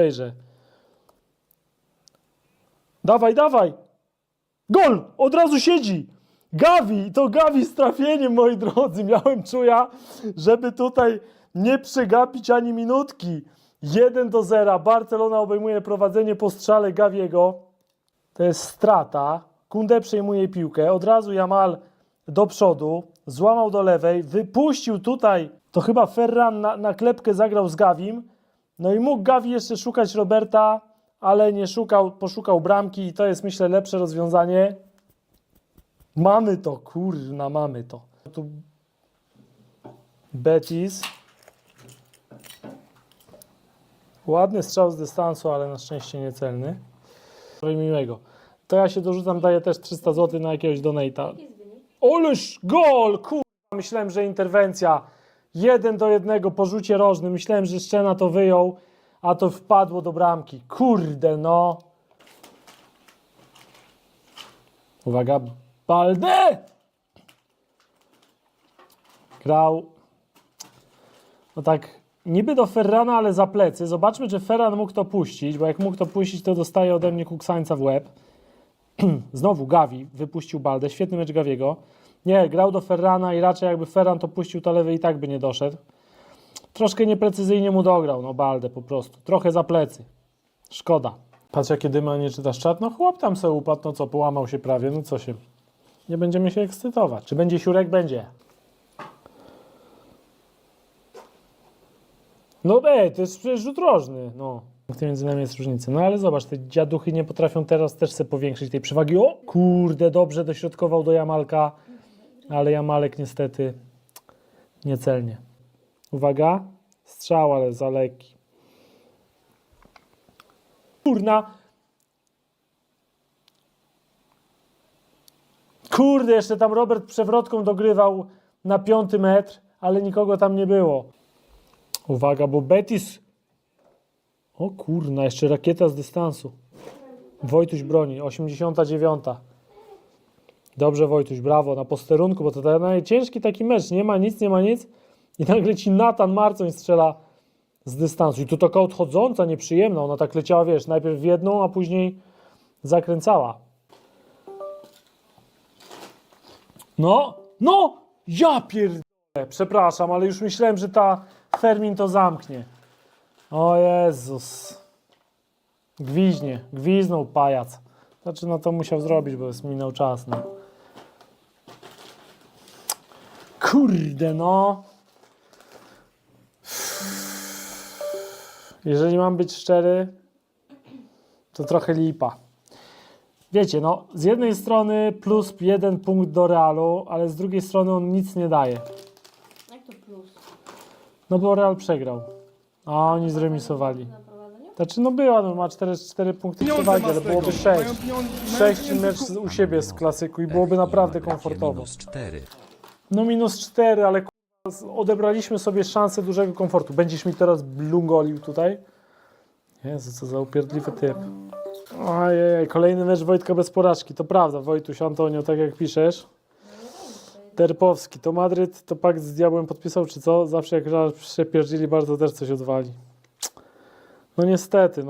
Wejrzę. Dawaj, dawaj! Gol! Od razu siedzi! Gavi! To Gavi z trafieniem, moi drodzy. Miałem czuja, żeby tutaj nie przegapić ani minutki. 1 do 0. Barcelona obejmuje prowadzenie po strzale Gaviego. To jest strata. Kunde przejmuje piłkę. Od razu Jamal do przodu. Złamał do lewej. Wypuścił tutaj. To chyba Ferran na, na klepkę zagrał z Gavim. No i mógł Gavi jeszcze szukać Roberta, ale nie szukał, poszukał bramki i to jest myślę lepsze rozwiązanie. Mamy to, kurna, mamy to. Tu Betis. Ładny strzał z dystansu, ale na szczęście niecelny. Miłego. To ja się dorzucam, daję też 300 zł na jakiegoś donate'a. Oleż gol! Kurwa, myślałem, że interwencja. Jeden do jednego po rzucie rożnym. Myślałem, że Szczena to wyjął, a to wpadło do bramki. Kurde, no. Uwaga, Balde! Grał. No tak, niby do Ferrana, ale za plecy. Zobaczmy, czy Ferran mógł to puścić, bo jak mógł to puścić, to dostaje ode mnie kuksańca w łeb. Znowu Gavi wypuścił Baldę. Świetny mecz Gaviego. Nie, grał do Ferrana i raczej jakby Ferran to puścił, to lewy i tak by nie doszedł. Troszkę nieprecyzyjnie mu dograł, no Baldę po prostu. Trochę za plecy. Szkoda. Patrz jakie dyma, nie czytasz czat? No chłop tam se upadł, no co, połamał się prawie, no co się... Nie będziemy się ekscytować. Czy będzie siurek? Będzie. No ej, to jest przecież rzut rożny, no. Punkty między nami jest różnica. No ale zobacz, te dziaduchy nie potrafią teraz też sobie powiększyć tej przewagi. O, kurde, dobrze dośrodkował do Jamalka, ale Jamalek niestety niecelnie. Uwaga, strzał, ale za lekki. Kurna. Kurde, jeszcze tam Robert przewrotką dogrywał na piąty metr, ale nikogo tam nie było. Uwaga, bo Betis. O kurna, jeszcze rakieta z dystansu. Wojtuś broni, 89. Dobrze, Wojtuś, brawo, na posterunku, bo to ten najciężki taki mecz. Nie ma nic, nie ma nic. I nagle ci Natan Marcoń strzela z dystansu. I to taka odchodząca, nieprzyjemna. Ona tak leciała, wiesz, najpierw w jedną, a później zakręcała. No, no, ja pierdolę. Przepraszam, ale już myślałem, że ta Fermin to zamknie. O Jezus. Gwiźnie, gwiznął pajac. Znaczy, no to musiał zrobić, bo jest minął czas, no. Kurde, no. Jeżeli mam być szczery, to trochę lipa. Wiecie, no, z jednej strony plus jeden punkt do Realu, ale z drugiej strony on nic nie daje. Jak to plus? No bo Real przegrał, a oni zremisowali. Znaczy, no była, no ma 4, 4 punkty przewagi, ale byłoby 6. 6 mecz u siebie z klasyku i byłoby naprawdę komfortowo. Minus 4. No minus 4, ale k***a, odebraliśmy sobie szansę dużego komfortu. Będziesz mi teraz blungolił tutaj? Jezu, co za upierdliwy typ. Ojej, kolejny mecz Wojtka bez porażki. To prawda, Wojtuś, Antonio, tak jak piszesz. Terpowski, to Madryt, to pakt z diabłem podpisał, czy co? Zawsze jak Real przepierdzili bardzo też coś odwali. No niestety, no.